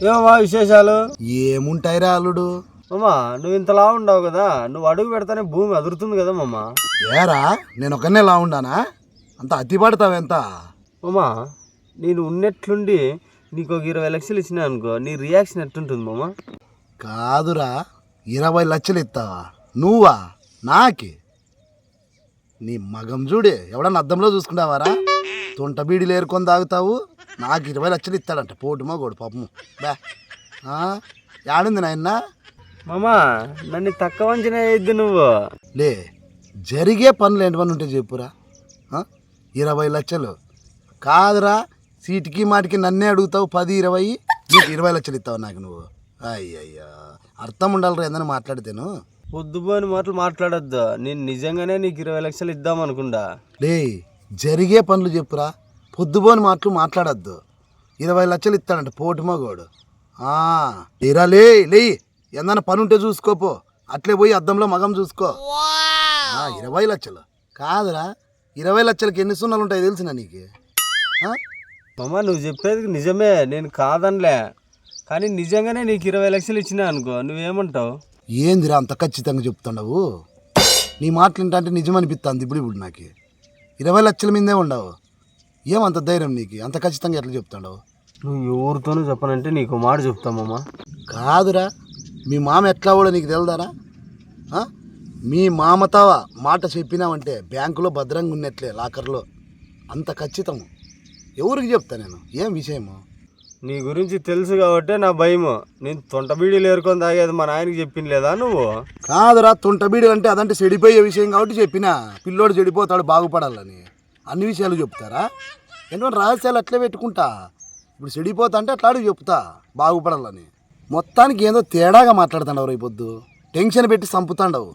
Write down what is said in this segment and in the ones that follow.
ఏమమ్మా విశేషాలు? ఏముంటాయిరా అల్లుడు? మామా నువ్వు ఇంతలా ఉండవు కదా. నువ్వు అడుగు పెడతానే భూమి అదురుతుంది కదా మామా ఏరా నేను ఒకనే లా ఉండానా? అంత అతి పడతావెంత మామా నేను ఉన్నట్లుండి నీకు ఒక ఇరవై లక్షలు ఇచ్చినా అనుకో నీ రియాక్షన్ ఎట్టుంటుంది మామా కాదురా ఇరవై లక్షలు ఇస్తావా? నువ్వా? నాకి? నీ మగం చూడే ఎవడన్నా అద్దంలో చూసుకుంటావారా? తొంట బీడీలు ఏరుకొని తాగుతావు నాకు ఇరవై లక్షలు ఇస్తాడంట. పోటు మగోడు పాపము. బే. ఆ, యాడుంది నాయన్న? మామా నన్ను తక్కువ అంచనా వేయద్దు నువ్వు. లే జరిగే పనులు ఏంటవన్నీ ఉంటే చెప్పురా? ఇరవై లక్షలు. కాదురా సీటుకి మాటికి నన్నే అడుగుతావు పది ఇరవై. నీకు ఇరవై లక్షలు ఇస్తావు నాకు నువ్వు. అయ్యయ్యో. అర్థం ఉండాలిరా ఏందని మాట్లాడితేను. పొద్దుపోని మాటలు మాట్లాడొద్దు. నేను నిజంగానే నీకు ఇరవై లక్షలు ఇద్దాం అనుకుంటా లే జరిగే పనులు చెప్పురా. పొద్దుపోని మాటలు మాట్లాడద్దు. ఇరవై లక్షలు ఇస్తాడంట పోటు మగోడు. ఆ, లేరా లే లే ఏదన్నా పని ఉంటే చూసుకోపో. అట్లే పోయి అద్దంలో మగం చూసుకో. ఆ, ఇరవై లక్షలు. కాదురా ఇరవై లక్షలకి ఎన్ని సున్నాలు ఉంటాయి తెలిసిన నీకు? మామా నువ్వు చెప్పేది నిజమే నేను కాదనిలే. కానీ నిజంగానే నీకు ఇరవై లక్షలు ఇచ్చినా అనుకో నువ్వేమంటావు? ఏందిరా అంత ఖచ్చితంగా చెప్తున్నావు నీ మాటలు ఏంటంటే నిజం అనిపిస్తుంది ఇప్పుడు ఇప్పుడు నాకు. ఇరవై లక్షల మీదే ఉండవు. ఏమంత ధైర్యం నీకు? అంత ఖచ్చితంగా ఎట్లా చెప్తాడవు? నువ్వు ఎవరితోనూ చెప్పనంటే నీకు మాట చెప్తామమ్మా కాదురా. మీ మామ ఎట్లా కూడా నీకు తెలుదారా? మీ మామతో మాట చెప్పినావంటే బ్యాంకులో భద్రంగా ఉన్నట్లే లాకర్లో. అంత ఖచ్చితము. ఎవరికి చెప్తా నేను? ఏం విషయము? నీ గురించి తెలుసు కాబట్టి నా భయము. నేను తొంట బీడీలు ఏరుకొని తాగేది మా నాయనకి చెప్పింది లేదా నువ్వు? కాదురా తుంటబీడు అంటే అదంటే చెడిపోయే విషయం కాబట్టి చెప్పినా. పిల్లోడు చెడిపోతాడు బాగుపడాలని. అన్ని విషయాలు చెప్తారా? ఎన్నో రహస్యాలు అట్లే పెట్టుకుంటా. ఇప్పుడు చెడిపోతా అంటే అట్లా అడిగి చెప్తా బాగుపడాలని. మొత్తానికి ఏదో తేడాగా మాట్లాడుతాండవు రేపు పొద్దు. టెన్షన్ పెట్టి చంపుతాండవు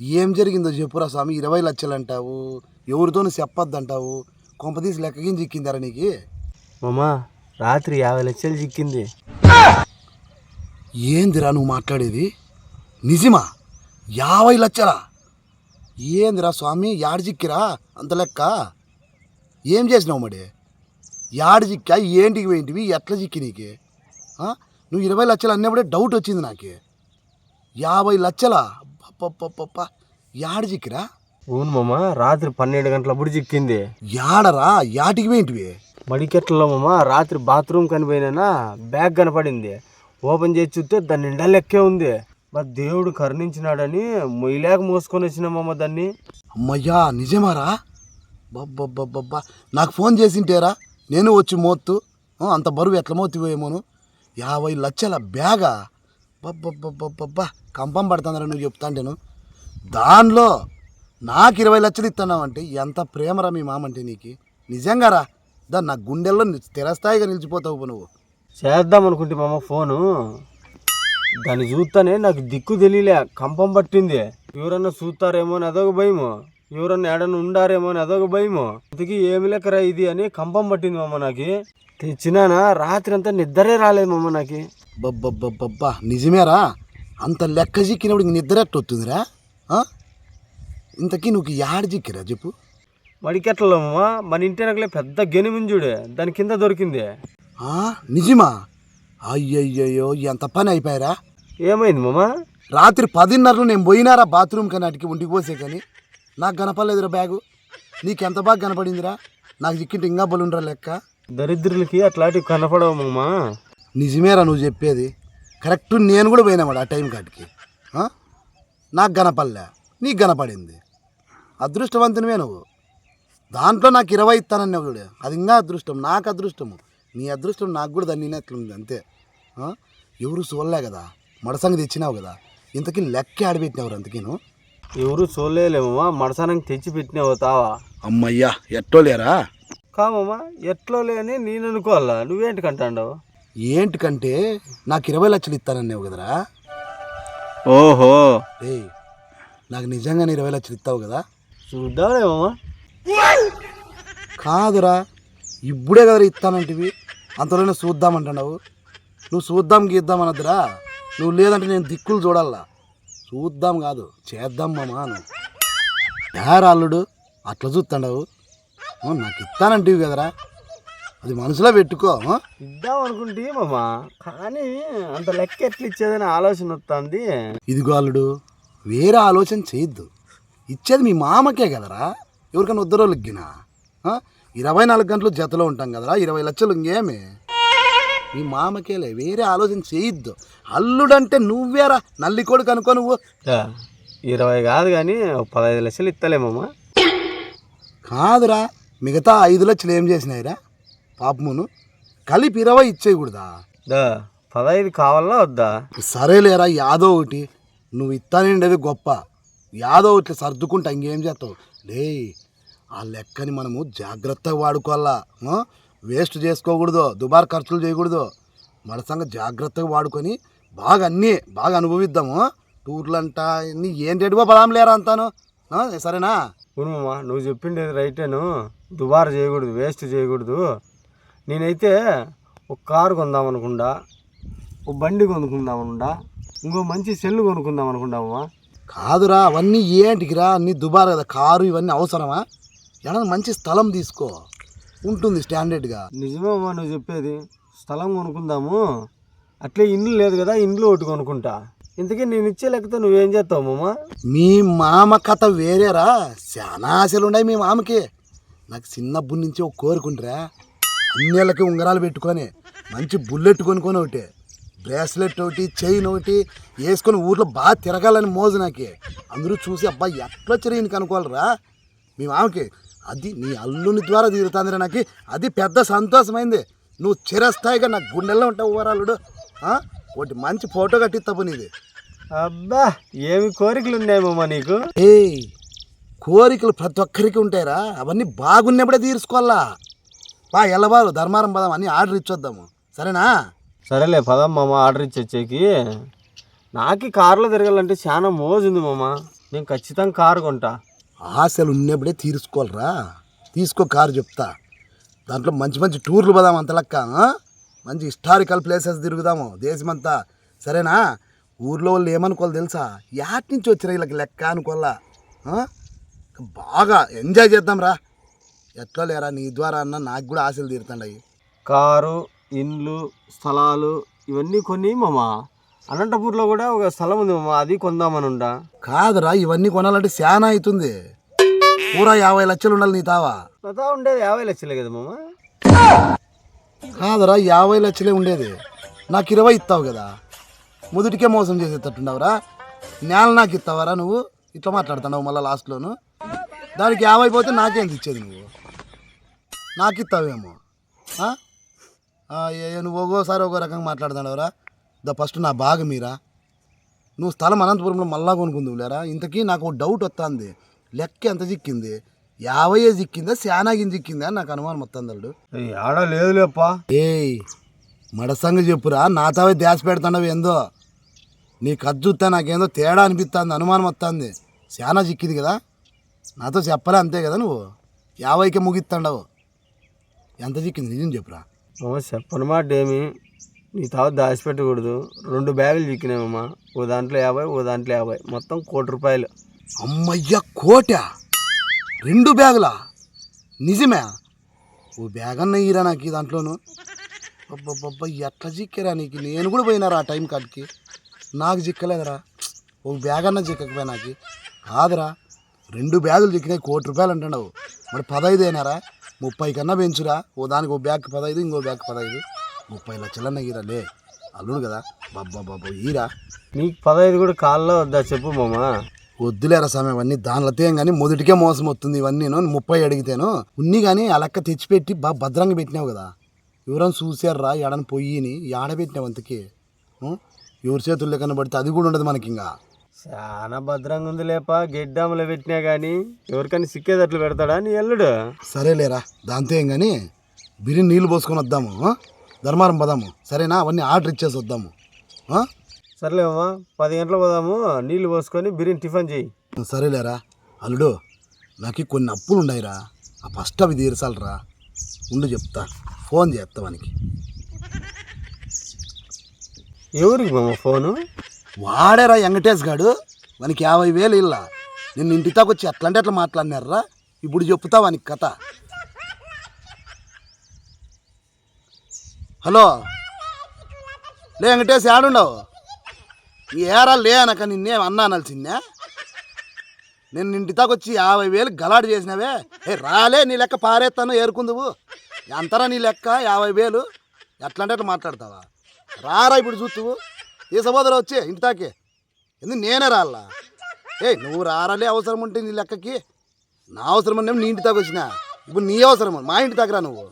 ఏం జరిగిందో చెప్పురా స్వామి ఇరవై లక్షలు అంటావు ఎవరితోనూ చెప్పొద్దంటావు కొంపదీసి లెక్కకి చిక్కిందారా నీకు? మామా రాత్రి యాభై లక్షలు చిక్కింది. ఏందిరా నువ్వు మాట్లాడేది? నిజమా? యాభై లక్షలా? ఏందిరా స్వామి యాడ చిక్కిరా? అంత లెక్క? ఏం చేసినావు మరి యాడ చిక్కా ఏంటికి పోయింటివి? ఎట్లా చిక్కి నీకు? ఆ? నువ్వు ఇరవై లక్షలు అన్నప్పుడే డౌట్ వచ్చింది నాకు. యాభై లక్షలా? పప్ప యాడ చిక్కిరా? అవును మామా రాత్రి పన్నెండు గంటలప్పుడు చిక్కింది. యాడరా? యాటికి పోయింటివి? మడికెట్లలో మామ రాత్రి బాత్రూమ్ కనిపోయినా బ్యాగ్ కనపడింది. ఓపెన్ చేసి చూస్తే దాని నిండా లెక్కే ఉంది. మరి దేవుడు కరుణించినాడని మొయ్యలేక మోసుకొని వచ్చిన మామ దాన్ని. అమ్మయ్యా నిజమారా? బబ్బబ్బబ్బబ్బా నాకు ఫోన్ చేసింటేరా నేను వచ్చి మోత్తు అంత బరువు ఎట్లా మోతివేమోను? యాభై లక్షల బ్యాగా. బబ్బబ్బబ్బబ్బా కంపం పడుతుందరా నువ్వు చెప్తాంటేను దానిలో నాకు ఇరవై లక్షలు ఇస్తున్నావంటే ఎంత ప్రేమరా మీ మామంటే నీకు? నిజంగా రా దాన్ని నా గుండెల్లో స్థిరస్థాయిగా నిలిచిపోతావు నువ్వు. చేద్దాం అనుకుంటే మామ ఫోను. దాన్ని చూస్తానే నాకు దిక్కు తెలియలే. కంపం పట్టింది. ఎవరన్నా చూస్తారేమో అని అదొక భయము. ఎవరన్నా ఏడన్నా ఉండారేమో అని అదొక భయము. ఇంతకీ ఏమి లెక్కరా ఇది అని కంపం పట్టింది మామ నాకు. తెచ్చినానా? రాత్రి అంతా నిద్రే రాలేదు మామ నాకు. బబ్బబ్బబ్బబ్బా నిజమేరా? అంత లెక్క చిక్కినప్పుడు ఇంక నిద్ర ఎట్టొస్తుందిరా ఆ? ఇంతకీ నువ్వు యాడ చిక్కిరా చెప్పు? మడికెట్లలో మామ? మన ఇంటి వెనకలే పెద్ద గెనిమింజుడే దాని కింద దొరికింది. ఆ, నిజమా? అయ్యయ్యో ఎంత పని అయిపోయారా? ఏమైంది మామ? రాత్రి పదిన్నరలో నేను పోయినారా బాత్రూమ్ కనాటికి ఒంటికి పోసే కానీ నాకు కనపడలేదురా బ్యాగు. నీకు ఎంత బాగా కనపడిందిరా? నాకు చిక్కింటే ఇంకా బలుండ్రా లెక్క. దరిద్రులకి అట్లాంటివి కనపడవు మామ. నిజమేరా నువ్వు చెప్పేది. కరెక్ట్ నేను కూడా పోయినామాడు ఆ టైం కాటికి? నాకు కనపడలే. నీకు కనపడింది. అదృష్టవంతునివే నువ్వు. దాంట్లో నాకు ఇరవై ఇస్తానన్నావు చూడు. అది ఇంకా అదృష్టం నాకు అదృష్టము. నీ అదృష్టం నాకు కూడా దాన్ని ఎట్లుంది అంతే? ఎవరు చూడలే కదా. మడసంగి తెచ్చినావు కదా. ఇంతకీ లెక్క ఆడబెట్టినావు అంతకీను. ఎవరు చూడలేమమ్మా మడసానికి తెచ్చి పెట్టినావు తావా? అమ్మయ్యా ఎట్టో లేరా? కామమ్మా ఎట్లో లేని నేను అనుకోవాలా నువ్వేంటి కంటాండవు ఏంటికంటే నాకు ఇరవై లక్షలు ఇస్తానన్నావు కదరా? ఓహో. రే నాకు నిజంగానే ఇరవై లక్షలు ఇస్తావు కదా? చూద్దామేమమ్మా కాదురా ఇప్పుడే కదరా ఇస్తానంటివి. అంతలోనే చూద్దామంటున్నావు. నువ్వు చూద్దాం గీద్దాం అనద్దురా. నువ్వు లేదంటే నేను దిక్కులు చూడాలా? చూద్దాం కాదు చేద్దాం మామా అల్లుడు అట్లా చూస్తాండవు నాకు ఇస్తానంటివి కదరా. అది మనసులో పెట్టుకో? ఇద్దాం అనుకుంటే మామ కానీ అంత లెక్క ఎట్లా ఇచ్చేదని ఆలోచన వస్తుంది ఇదిగో అల్లుడు వేరే ఆలోచన చేయొద్దు. ఇచ్చేది మీ మామకే కదరా. ఎవరికైనా ఉద్దరోళ్ళకి గినా? ఇరవై నాలుగు గంటలు జతలో ఉంటాం కదరా ఇరవై లక్షలు ఇంకేమి? మీ మామకేలే వేరే ఆలోచన చేయొద్దు. అల్లుడంటే నువ్వేరా నల్లి కొడుకు అనుకో నువ్వు. ఇరవై కాదు కానీ పదహైదు లక్షలు ఇస్తలే మామ కాదురా మిగతా ఐదు లక్షలు ఏం చేసినాయిరా? పాపమును కలిపి ఇరవై ఇచ్చేయకూడదా? దా పదహైదు కావాలా వద్దా? సరేలేరా యాదో ఒకటి. నువ్వు ఇస్తానండేది గొప్ప. యాదో ఒకటి సర్దుకుంటా ఇంకేం చేస్తావు? లే ఆ లెక్కని మనము జాగ్రత్తగా వాడుకోవాలా? వేస్ట్ చేసుకోకూడదు దుబారా ఖర్చులు చేయకూడదు. మనసంగా జాగ్రత్తగా వాడుకొని బాగా అన్నీ బాగా అనుభవిద్దాము. టూర్లంట నీ ఏం రేటుకో పదాం లేరా అంతాను? సరేనా? మామ నువ్వు చెప్పిండేది రైటేను దుబారా చేయకూడదు వేస్ట్ చేయకూడదు. నేనైతే ఒక కారు కొందాం అనుకుండా ఒక బండి కొనుక్కుందాం అనుకుండా ఇంకో మంచి సెల్ కొనుక్కుందాం అనుకుంటామా కాదురా అవన్నీ ఏంటికిరా అన్నీ దుబారా కదా కారు ఇవన్నీ అవసరమా? ఏమన్నా మంచి స్థలం తీసుకో. ఉంటుంది స్టాండర్డ్గా. నిజమేమా నువ్వు చెప్పేది. స్థలం కొనుక్కుందాము. అట్లే ఇల్లు లేదు కదా ఇండ్లు ఒకటి కొనుక్కుంటా. ఇంతకీ నేను ఇచ్చే లెక్కతో నువ్వేం చేస్తావు మామ మీ మామ కథ వేరేరా. చాలా ఆశలు ఉన్నాయి మీ మామకి. నాకు చిన్నప్పటి నుంచి ఒక కోరుకుంటారా అన్నేళ్ళకి ఉంగరాలు పెట్టుకొని మంచి బుల్లెట్ కొనుక్కొని ఒకటి బ్రేస్లెట్ ఒకటి చైన్ ఒకటి వేసుకొని ఊర్లో బాగా తిరగాలని మోజు నాకి. అందరూ చూసి అబ్బాయి ఎట్లా వచ్చారు ఈయనకి అనుకోవాలరా మీ మామకి అది నీ అల్లుని ద్వారా తీరుతుందిరా నాకు. అది పెద్ద సంతోషమైంది. నువ్వు చిరస్థాయిగా నాకు గుండెల్లో ఉంటావు ఊరాలుడు ఒకటి మంచి ఫోటో కట్టిస్తావు నీది అబ్బా ఏమి కోరికలు ఉన్నాయి మామ నీకు? ఏయ్ కోరికలు ప్రతి ఒక్కరికి ఉంటాయిరా. అవన్నీ బాగున్నప్పుడే తీర్చుకోవాలా. బా ఎల్లబారు ధర్మారం పదం అన్నీ ఆర్డర్ ఇచ్చొద్దాము. సరేనా? సరేలే పదం మామ ఆర్డర్ ఇచ్చి వచ్చేకి. నాకు కారులో తిరగాలంటే చాలా మోజుంది మామ. నేను ఖచ్చితంగా కారు కొంటా. ఆశలు ఉన్నప్పుడే తీర్చుకోవాలరా తీసుకో కారు చెప్తా. దాంట్లో మంచి మంచి టూర్లు పోదాం అంత లెక్క మంచి హిస్టారికల్ ప్లేసెస్ తిరుగుదాము దేశమంతా. సరేనా? ఊర్లో వాళ్ళు ఏమనుకోవాలి తెలుసా? యాటి నుంచి వచ్చిన వీళ్ళకి లెక్క అనుకోవాలా? బాగా ఎంజాయ్ చేద్దాం రా ఎట్లా లేరా నీ ద్వారా అన్న నాకు కూడా ఆశలు తీరుతాయి కారు ఇండ్లు స్థలాలు ఇవన్నీ కొన్ని మామా? అనంతపూర్లో కూడా ఒక స్థలం ఉంది మామ అది కొందామని ఉండా కాదురా ఇవన్నీ కొనాలంటే శానా అవుతుంది. పూరా యాభై లక్షలు ఉండాలి నీ తావా? ఉండేది యాభై లక్షలే కదా మామ. కాదురా యాభై లక్షలే ఉండేది. నాకు ఇరవై ఇస్తావు కదా. మొదటికే మోసం చేసేటట్టున్నావురా. నేల నాకు ఇస్తావరా నువ్వు? ఇట్లా మాట్లాడుతున్నావు మళ్ళీ లాస్ట్లోను. దానికి యాభై పోతే నాకేం ఇచ్చేది నువ్వు? నాకు ఇస్తావేమో. నువ్వు ఒక్కోసారి ఒక్కో రకంగా మాట్లాడుతున్నావురా. ద ఫస్ట్ నా బాగా మీరా? నువ్వు స్థలం అనంతపురంలో మళ్ళా కొనుక్కుందువు లేరా ఇంతకీ నాకు డౌట్ వస్తుంది లెక్క ఎంత చిక్కింది? యాభై చిక్కిందా? శానాగిని చిక్కిందా? అని నాకు అనుమానం వస్తుంది ఆడ లేదులేప్పా. ఏయ్ మడసంగ చెప్పురా. నాతావే ధ్యాస పెడుతున్నావు ఏందో. నీ కథ చూస్తే నాకేందో తేడా అనిపిస్తుంది అనుమానం వస్తుంది చాలా చిక్కింది కదా? నాతో చెప్పలే అంతే కదా నువ్వు? యాభైకే ముగిస్తాండవు ఎంత చిక్కింది? నిజం చెప్పురా. చెప్పని మాట ఏమి నీ తావ దాచిపెట్టకూడదు. రెండు బ్యాగులు చిక్కినామమ్మా ఓ దాంట్లో యాభై ఓ దాంట్లో యాభై. మొత్తం కోటి రూపాయలు. అమ్మయ్య కోట? రెండు బ్యాగులా? నిజమే? ఓ బ్యాగ్ అన్న ఇరా నాకు ఈ దాంట్లోను? అబ్బబ్బబ్బ ఎట్లా చిక్కరా నీకు? నేను కూడా పోయినారా ఆ టైం కాడికి? నాకు చిక్కలేదురా. ఓ బ్యాగ్ అన్న చిక్కకపోయా నాకు? కాదురా. రెండు బ్యాగులు చిక్కినాయి కోటి రూపాయలు అంటున్నావు. మరి పదహైదు అయినారా? ముప్పై కన్నా పెంచురా. ఓ దానికి ఓ బ్యాగ్ పదహైదు ఇంకో బ్యాగ్ పదహైదు ముప్పై లక్షలన్న ఈరా లే అల్లుడు కదా. బాబ్బా బాబా ఈరా. నీకు పదహైదు కూడా కాల్లో వద్దా చెప్పు మామ. వద్దులేరా స్వామి అవన్నీ దానిలో తేం కానీ మొదటికే మోసం వస్తుంది ఇవన్నీ. ముప్పై అడిగితేను. ఉన్ని కానీ ఆ లెక్క తెచ్చిపెట్టి బాగా భద్రంగా పెట్టినావు కదా. ఎవరైనా చూసారా ఎడని పొయ్యిని ఏడబెట్టినావు అంతకి? ఎవరి చేతుల్లో కనబడితే అది కూడా ఉండదు మనకి ఇంకా చాలా భద్రంగా ఉంది లేప గెడ్డాములో పెట్టినా కానీ ఎవరికైనా సిక్కేదట్లు పెడతాడా నీ ఎల్లుడు సరేలేరా దాంతో ఏం కానీ బిర్యానీ నీళ్ళు పోసుకొని వద్దాము? ధర్మారం పదాము. సరేనా? అవన్నీ ఆర్డర్ ఇచ్చేసి వద్దాము? సర్లేమ్మా పది గంటలకు పోదాము నీళ్ళు పోసుకొని బిర్యానీ టిఫిన్ చేయి. సరేలేరా. అల్లుడు నాకు కొన్ని అప్పులు ఉన్నాయిరా. ఆ ఫస్ట్ అవి తీర్చాలరా. ఉండు చెప్తా. ఫోన్ చేస్తా వానికి. ఎవరికి మామ ఫోను? వాడేరా వెంకటేష్ గాడు. వానికి యాభై వేలు ఇల్లా. నిన్ను ఇంటి దాకా వచ్చి ఎట్లా అంటే అట్లా మాట్లాడినారా? ఇప్పుడు చెప్తా వానికి కథ. హలో. లే వెంకటేష్ ఏడుండవు? ఏరా లే అనక నిన్నేం అన్నా అనాల్సిందే? నేను ఇంటితాకు వచ్చి యాభై వేలు గలాడు చేసినవే? ఏ రాలే నీ లెక్క పారేస్తాను ఏరుకుందువు. ఎంతరా నీ లెక్క యాభై వేలు? ఎట్లా అంటే అట్లా మాట్లాడతావా? రారా ఇప్పుడు చూస్తువు ఏ సహోదరు వచ్చే ఇంటితాకే ఎందుకు నేనే రాలా? ఏ నువ్వు రారాలే అవసరం ఉంటే నీ లెక్కకి. నా అవసరం అంటే నీ ఇంటి దాకా వచ్చిన. ఇప్పుడు నీ అవసరం మా ఇంటి దగ్గర నువ్వు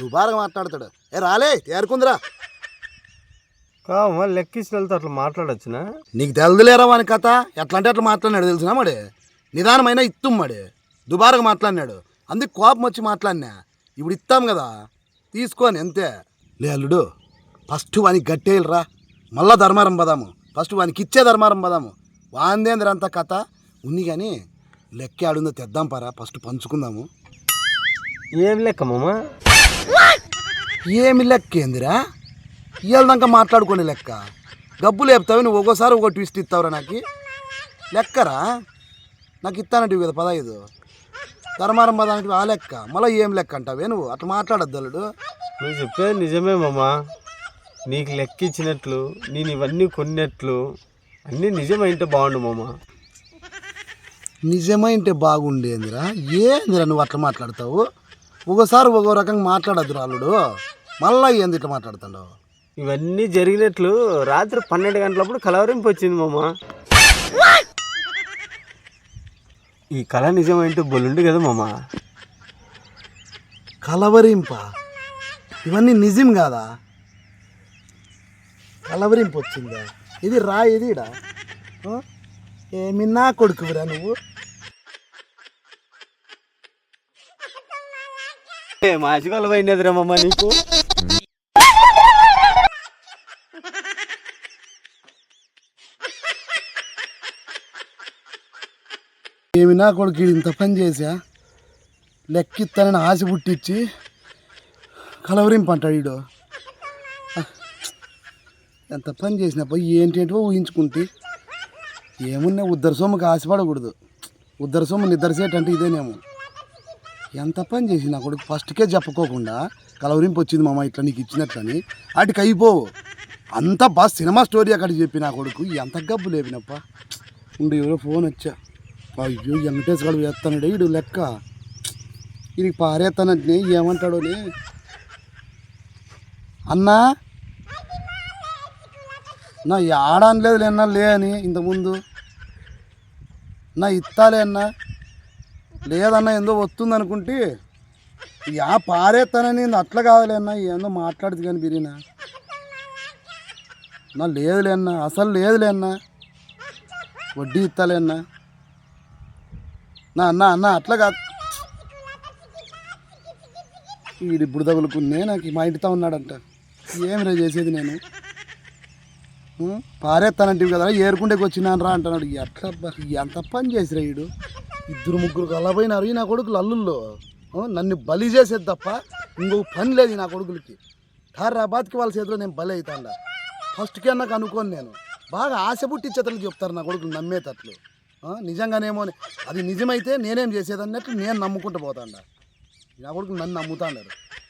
దుబారగా మాట్లాడతాడు. ఏ రాలే తేరుకుందిరా కావమ్మా లెక్కించిన వెళ్తే అట్లా మాట్లాడొచ్చునా? నీకు తెలదులేరా వాని కథ? ఎట్లా అంటే అట్లా మాట్లాడినాడు తెలిసిన మడి? నిదానమైన ఇత్తుం మడి. దుబారగా మాట్లాడినాడు. అందుకు కోపం వచ్చి మాట్లాడినా. ఇప్పుడు ఇస్తాం కదా. తీసుకొని అంతే. లే అల్లుడు ఫస్ట్ వానికి గట్టేయాలిరా. మళ్ళా ధర్మారం పదాము. ఫస్ట్ వానికి ఇచ్చే ధర్మారం పదాము. వాందేంద్ర అంత కథ? ఉంది కానీ లెక్క ఆడుందో తెద్దాం పరా. ఫస్ట్ పంచుకుందాము. ఏం లెక్క మామ? ఏమి లెక్క ఏందిరా? ఇవాళదాకా మాట్లాడుకునే లెక్క. డబ్బులు లేపుతావు నువ్వు ఒక్కోసారి ఒక ట్విస్ట్ ఇస్తావురా నాకు. లెక్కరా? నాకు ఇస్తానంటివి కదా పదహైదు. ధర్మారం పదానికి ఆ లెక్క. మళ్ళీ ఏం లెక్క అంటావే నువ్వు? అట్లా మాట్లాడద్దు అల్లుడు. నువ్వు చెప్పేది నిజమే మామ. నీకు లెక్క ఇచ్చినట్లు నేను ఇవన్నీ కొన్నట్లు అన్నీ నిజమైంటే బాగుండు మామ. నిజమైంటే బాగుండేందిరా? ఏందిరా నువ్వు అట్లా మాట్లాడతావు? ఒకసారి ఒక్కో రకంగా మాట్లాడద్దురా అల్లుడు. మళ్ళీ ఏంది ఇట్లా మాట్లాడుతున్నావు ఇవన్నీ జరిగినట్లు రాత్రి పన్నెండు గంటలప్పుడు కలవరింపు వచ్చింది మామ. ఈ కళ నిజమైంటే బొల్లుండి కదా మామ. కలవరింప? ఇవన్నీ నిజం కాదా? కలవరింపు వచ్చిందా? ఇది రా ఇది. ఆ? ఏమి నా కొడుకురా నువ్వు? మాసిగల పోయినదిరా మామ నీకు. ఏమి నా కొడుకు ఈడు ఇంత పని చేసా లెక్కిస్తానని ఆశ పుట్టించి కలవరింపు అంటాడు ఈడు ఎంత పని చేసినప్ప ఏంటేంటో ఊహించుకుంటే ఏమున్నా ఉద్దర సొమ్ముకి ఆశపడకూడదు. ఉద్దర సొమ్ము నిద్రసేటంటే ఇదేనేమో. ఎంత పని చేసి నా కొడుకు ఫస్ట్కే చెప్పుకోకుండా కలవరింపు వచ్చింది మామ ఇట్లా నీకు ఇచ్చినట్లని. వాటికి అయిపోవు అంత బా సినిమా స్టోరీ అక్కడ చెప్పి నా కొడుకు ఎంత గబ్బు లేపినప్ప. ఉండి ఎవరో ఫోన్ వచ్చా. అయ్యో వెంకటేష్ గడు వేస్తాడు వీడు లెక్క. ఇది పారేస్తానంటే అని. అన్నా? నా ఆడనలేదు లేనా లే అని ఇంతకుముందు. నా ఇత్తాలే అన్నా. లేదన్నా ఏందో వస్తుంది అనుకుంటే యా పారేస్తానని అట్లా కాదులే అన్నా ఏందో మాట్లాడుతుంది కానీ బిరినా నా లేదులే అన్నా అసలు లేదులే అన్న. వడ్డీ ఇస్తాలే అన్నా. నా నా అన్న అట్లా కాదు. వీడి ఇప్పుడు తగులుకునే నాకు మా ఇంటితో ఉన్నాడంట. ఏమి రే చేసేది నేను? ఉం? పారేస్తానంటివి కదా ఏరుకుంటేకి వచ్చినాను రా అంటున్నాడు ఎట్లా ఎంత పని చేసిరా వీడు ఇద్దరు ముగ్గురు కలపోయినారు ఈ నా కొడుకులు అల్లుల్లో నన్ను బలి చేసేది తప్ప ఇంకొక పని లేదు నా కొడుకులకి. హైదరాబాద్కి వాళ్ళ చేతిలో నేను బలి అవుతాడా ఫస్ట్కే నాకు అనుకోను నేను. బాగా ఆశ పుట్టించేతలు చెప్తారు నా కొడుకులు నమ్మేటట్లు. నిజంగానేమో అది నిజమైతే నేనేం చేసేది అన్నట్లు నేను నమ్ముకుంటూ పోతాండా. నా కొడుకు నన్ను నమ్ముతాడారు.